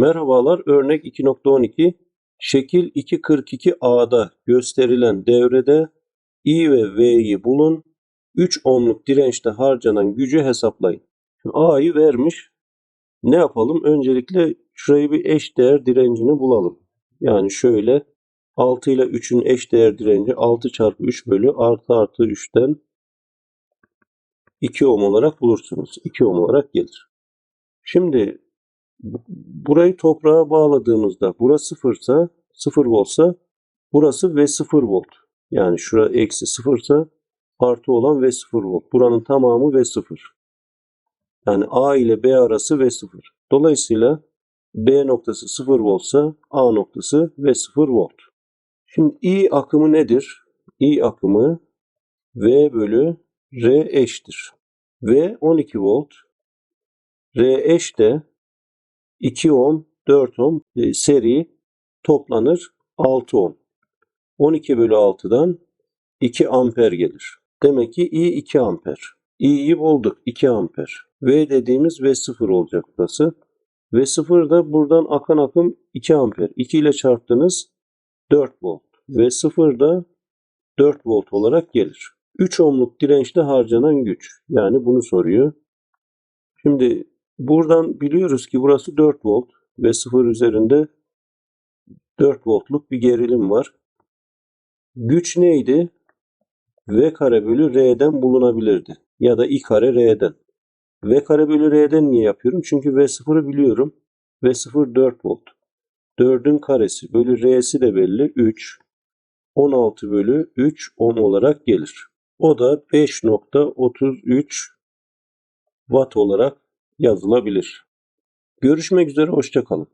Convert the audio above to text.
Merhabalar, örnek 2.12. Şekil 2.42a'da gösterilen devrede I ve V'yi bulun. 3 ohmluk dirençte harcanan gücü hesaplayın. Şimdi A'yı vermiş. Ne yapalım? Öncelikle şurayı bir eş değer direncini bulalım. Yani şöyle 6 ile 3'ün eş değer direnci 6 çarpı 3 bölü artı artı 3'ten 2 ohm olarak bulursunuz. 2 ohm olarak gelir. Şimdi burayı toprağa bağladığımızda burası sıfırsa 0 voltsa burası ve 0 volt. Yani şura eksi sıfırsa artı olan ve 0 volt. Buranın tamamı ve 0. Yani A ile B arası ve 0. Dolayısıyla B noktası 0 voltsa A noktası ve 0 volt. Şimdi I akımı nedir? I akımı V bölü R eşittir. V 12 volt. R eş de 2 ohm, 4 ohm e, seri toplanır 6 ohm. 12 bölü 6'dan 2 amper gelir. Demek ki I 2 amper. I'yi bulduk 2 amper. V dediğimiz V0 olacak burası. V0 da buradan akan akım 2 amper. 2 ile çarptınız 4 volt. V0 da 4 volt olarak gelir. 3 ohmluk dirençte harcanan güç. Yani bunu soruyor. Şimdi buradan biliyoruz ki burası 4 volt ve 0 üzerinde 4 voltluk bir gerilim var. Güç neydi? V kare bölü R'den bulunabilirdi. Ya da I kare R'den. V kare bölü R'den niye yapıyorum? Çünkü V0'ı biliyorum. V0 4 volt. 4'ün karesi bölü R'si de belli. 3. 16 bölü 3 ohm olarak gelir. O da 5.33 watt olarak yazılabilir. Görüşmek üzere, hoşça kalın.